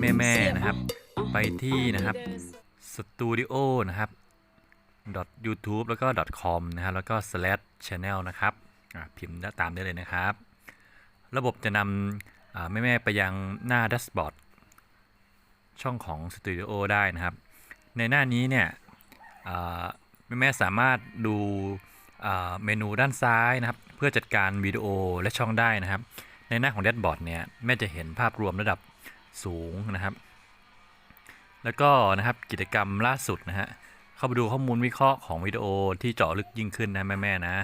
แม่ๆนะครับ ไปที่นะครับสตูดิโอนะครับ .youtube แล้วก็ .com นะฮะแล้วก็ slash channel นะครับอะพิมพ์ได้ตามได้เลยนะครับ ระบบจะนำอ่าแม่ๆไปยังหน้าแดชบอร์ดช่องของสตูดิโอได้นะครับ ในหน้านี้เนี่ยอ่าแม่ๆสามารถดูอ่าเมนูด้านซ้ายนะครับ เพื่อจัดการวิดีโอและช่องได้นะครับ ในหน้าของแดชบอร์ดเนี่ยแม่จะเห็นภาพรวมระดับ สูงนะครับ แล้วก็นะครับกิจกรรมล่าสุดนะฮะเข้าไปดูข้อมูลวิเคราะห์ของวิดีโอที่เจาะลึกยิ่งขึ้นนะแม่ๆนะ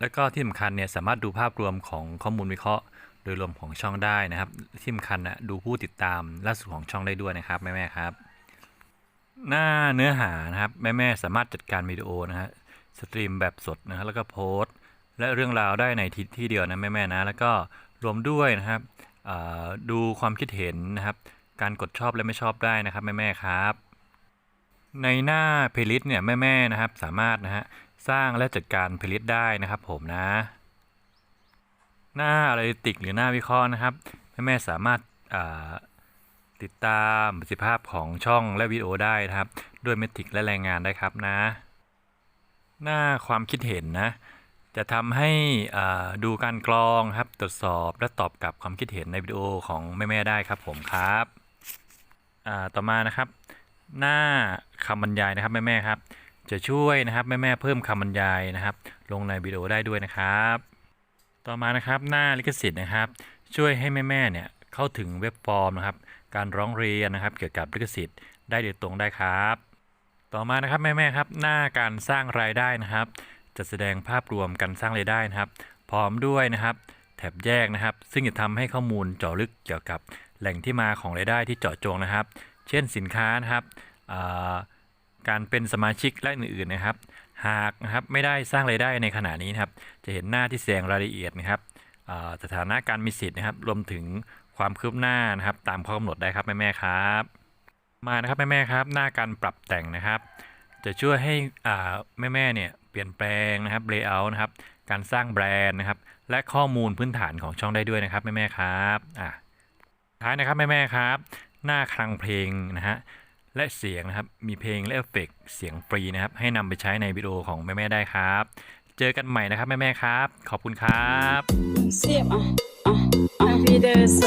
แล้วก็ที่สำคัญเนี่ยสามารถดูภาพรวมของข้อมูลวิเคราะห์ โดยรวมของช่องได้นะครับ ที่สำคัญนะดูผู้ติดตามล่าสุดของช่องได้ด้วยนะครับแม่ๆครับ หน้าเนื้อหานะครับแม่ๆสามารถจัดการวิดีโอนะฮะสตรีมแบบสดนะฮะแล้วก็โพสต์และเรื่องราวได้ในที่ที่เดียวนะแม่ๆนะ แล้วก็รวมด้วยนะครับ ดูความคิดเห็นนะครับ การกดชอบและไม่ชอบได้นะครับ แม่ๆครับ ในหน้าเพลย์ลิสต์เนี่ยแม่ๆนะครับ สามารถนะฮะสร้างและจัดการเพลย์ลิสต์ได้นะครับ ผมนะ หน้าอ a ติกหรือหน้าวิเคราะห์นะครับ แม่ๆสามารถติดตามประสิทธิภาพของช่องและวิดีโอได้นะครับ ด้วยเมทริกและแรายงานได้ครับนะ หน้าความคิดเห็นนะ จะทำให้อ่าดูการกรองครับตรวจสอบและตอบกลับความคิดเห็นในวิดีโอของแม่ ๆ ได้ครับผมครับอ่าต่อมานะครับ หน้าคำบรรยายนะครับแม่ๆครับ จะช่วยนะครับแม่ๆเพิ่มคำบรรยายนะครับ ลงในวิดีโอได้ด้วยนะครับ ต่อมานะครับหน้าลิขสิทธิ์นะครับ ช่วยให้แม่ๆเนี่ยเข้าถึงเว็บฟอร์มนะครับ การร้องเรียนนะครับ เกี่ยวกับลิขสิทธิ์ได้โดยตรงได้ครับ ต่อมานะครับแม่ๆครับ หน้าการสร้างรายได้นะครับ จะแสดงภาพรวมการสร้างรายได้นะครับ พร้อมด้วยนะครับแถบแยกนะครับ ซึ่งจะทำให้ข้อมูลเจาะลึกเกี่ยวกับแหล่งที่มาของรายได้ที่เจาะจงนะครับ เช่นสินค้านะครับการเป็นสมาชิกและอื่นๆนะครับ หากนะครับไม่ได้สร้างรายได้ในขณะนี้นะครับ จะเห็นหน้าที่แสดงรายละเอียดนะครับสถานะการมีสิทธิ์นะครับ รวมถึงความคืบหน้านะครับ ตามข้อกำหนดได้ครับแม่ๆครับ มานะครับแม่ๆครับ หน้าการปรับแต่งนะครับ จะช่วยให้อ่าแม่ๆเนี่ยเปลี่ยนแปลงนะครับ layout นะครับ การสร้างแบรนด์นะครับ และข้อมูลพื้นฐานของช่องได้ด้วยนะครับแม่ๆครับอะท้ายนะครับแม่ๆครับ หน้าคลังเพลงนะฮะและเสียงนะครับ มีเพลงและเอฟเฟกต์เสียงฟรีนะครับ ให้นำไปใช้ในวิดีโอของแม่ ๆ ได้ครับ เจอกันใหม่นะครับ แม่ ๆ ครับ ขอบคุณครับ เสียบอะอะอะวีเดอร์โซ